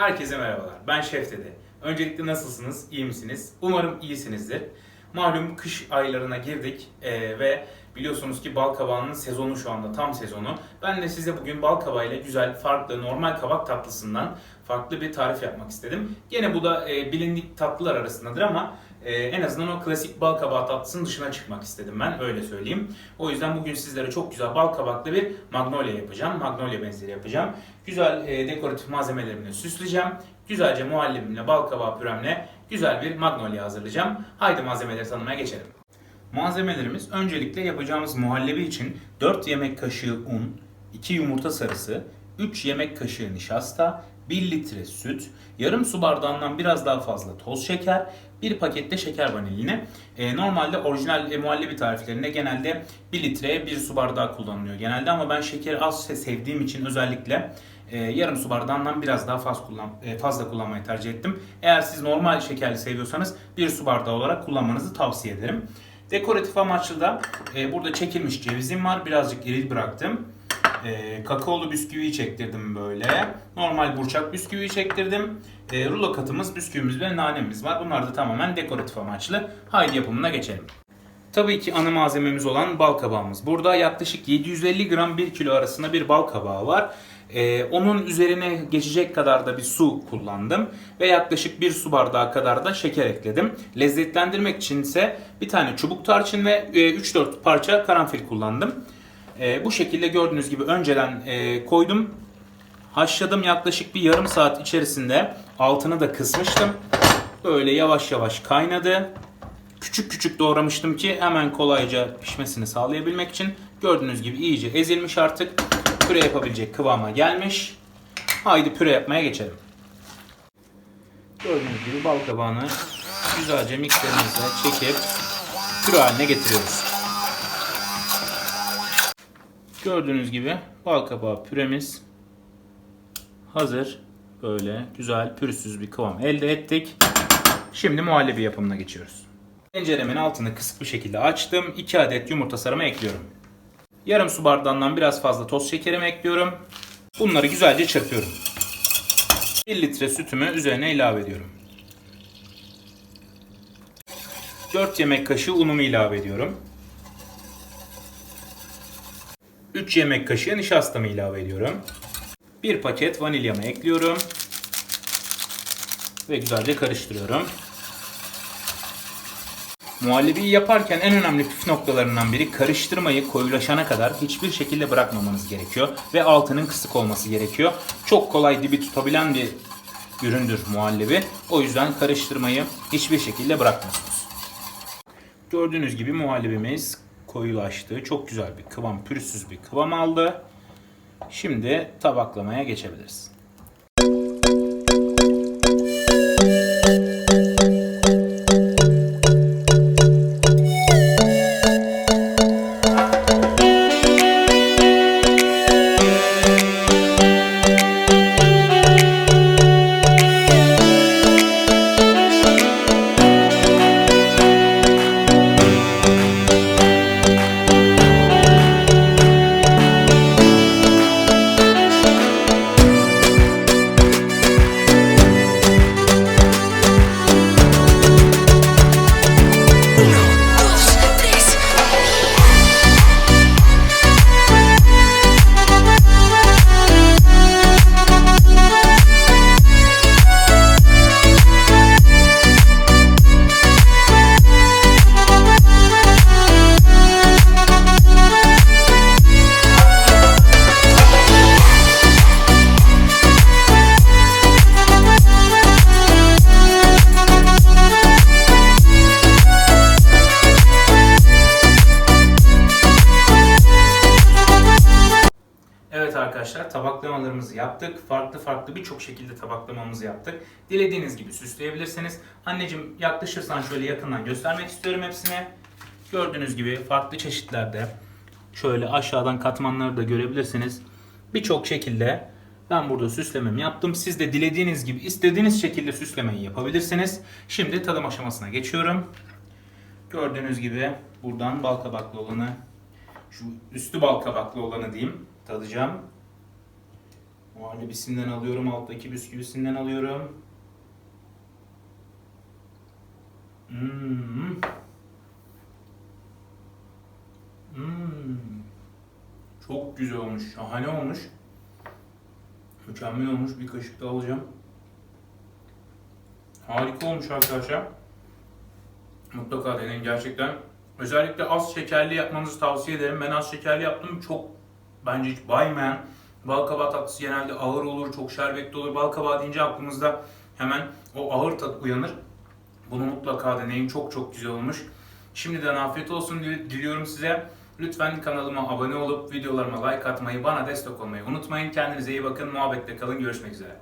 Merhabalar, ben Şef Dede. Öncelikle nasılsınız, iyi misiniz? Umarım iyisinizdir. Malum kış aylarına girdik eee, ve biliyorsunuz ki bal kabağının sezonu şu anda, tam sezonu. Ben de size bugün bal kabağıyla güzel, farklı, normal kabak tatlısından farklı bir tarif yapmak istedim. Gene bu da eee, bilindik tatlılar arasındadır ama eee, en azından o klasik bal kabağı tatlısının dışına çıkmak istedim ben, öyle söyleyeyim. O yüzden bugün sizlere çok güzel bal kabaklı bir magnolia yapacağım. Magnolia benzeri yapacağım. Güzel e, dekoratif malzemelerimle süsleyeceğim. Güzelce muhallebimle, bal kabağı püremle güzel bir magnolia hazırlayacağım. Haydi malzemeleri tanımaya geçelim. Malzemelerimiz öncelikle yapacağımız muhallebi için 4 yemek kaşığı un, 2 yumurta sarısı, 3 yemek kaşığı nişasta, 1 litre süt, yarım su bardağından biraz daha fazla toz şeker, bir pakette şeker vanilini. E, normalde orijinal e, muhallebi tariflerinde genelde 1 litreye 1 su bardağı kullanılıyor genelde ama ben şekeri az sevdiğim için özellikle e, yarım su bardağından biraz daha fazla, kullan, e, fazla kullanmayı tercih ettim. Eğer siz normal şekerli seviyorsanız 1 su bardağı olarak kullanmanızı tavsiye ederim. Dekoratif amaçlı da e, burada çekilmiş cevizim var. Birazcık iri bıraktım. E, kakaolu bisküvi çektirdim böyle. Normal burçak bisküvi çektirdim. E, rulo katımız, bisküvimiz ve nanemiz var. Bunlar da tamamen dekoratif amaçlı. Haydi yapımına geçelim. Tabii ki ana malzememiz olan bal kabağımız. Burada yaklaşık 750 gram 1 kilo arasında bir bal kabağı var. Ee, onun üzerine geçecek kadar da bir su kullandım ve yaklaşık bir su bardağı kadar da şeker ekledim. Lezzetlendirmek için ise bir tane çubuk tarçın ve e, 3-4 parça karanfil kullandım. E, bu şekilde gördüğünüz gibi önceden e, koydum. Haşladım yaklaşık bir yarım saat içerisinde altını da kısmıştım. Böyle yavaş yavaş kaynadı. Küçük küçük doğramıştım ki hemen kolayca pişmesini sağlayabilmek için. Gördüğünüz gibi iyice ezilmiş artık. Püre yapabilecek kıvama gelmiş. Haydi püre yapmaya geçelim. Gördüğünüz gibi bal kabağını güzelce mikserimize çekip püre haline getiriyoruz. Gördüğünüz gibi bal kabağı püremiz hazır. Böyle güzel pürüzsüz bir kıvam elde ettik. Şimdi muhallebi yapımına geçiyoruz. Tenceremin altını kısık bir şekilde açtım. 2 adet yumurta sarımı ekliyorum. Yarım su bardağından biraz fazla toz şekerimi ekliyorum. Bunları güzelce çırpıyorum. 1 litre sütümü üzerine ilave ediyorum. 4 yemek kaşığı unumu ilave ediyorum. 3 yemek kaşığı nişastamı ilave ediyorum. 1 paket vanilyamı ekliyorum. Ve güzelce karıştırıyorum. Muhallebiyi yaparken en önemli püf noktalarından biri karıştırmayı koyulaşana kadar hiçbir şekilde bırakmamanız gerekiyor. Ve altının kısık olması gerekiyor. Çok kolay dibi tutabilen bir üründür muhallebi. O yüzden karıştırmayı hiçbir şekilde bırakmıyorsunuz. Gördüğünüz gibi muhallebimiz koyulaştı. Çok güzel bir kıvam, pürüzsüz bir kıvam aldı. Şimdi tabaklamaya geçebiliriz. Arkadaşlar tabaklamalarımızı yaptık. Farklı farklı birçok şekilde tabaklamamızı yaptık. Dilediğiniz gibi süsleyebilirsiniz. Anneciğim yaklaşırsan şöyle yakından göstermek istiyorum hepsini. Gördüğünüz gibi farklı çeşitlerde şöyle aşağıdan katmanları da görebilirsiniz. Birçok şekilde ben burada süslememi yaptım. Siz de dilediğiniz gibi istediğiniz şekilde süslemeyi yapabilirsiniz. Şimdi tadım aşamasına geçiyorum. Gördüğünüz gibi buradan bal kabaklı olanı şu üstü bal kabaklı olanı diyeyim tadacağım. Muhallebisinden alıyorum. Alttaki bisküvisinden alıyorum. Hmm. Hmm. Çok güzel olmuş. Şahane olmuş. Mükemmel olmuş. Bir kaşık da alacağım. Harika olmuş arkadaşlar. Mutlaka deneyin gerçekten. Özellikle az şekerli yapmanızı tavsiye ederim. Ben az şekerli yaptım. Çok bence hiç baymayan Bal kabağı tatlısı genelde ağır olur, çok şerbetli olur. Bal kabağı deyince aklımızda hemen o ağır tat uyanır. Bunu mutlaka deneyin. Çok çok güzel olmuş. Şimdiden afiyet olsun dil- diliyorum size. Lütfen kanalıma abone olup videolarıma like atmayı, bana destek olmayı unutmayın. Kendinize iyi bakın. Muhabbetle kalın. Görüşmek üzere.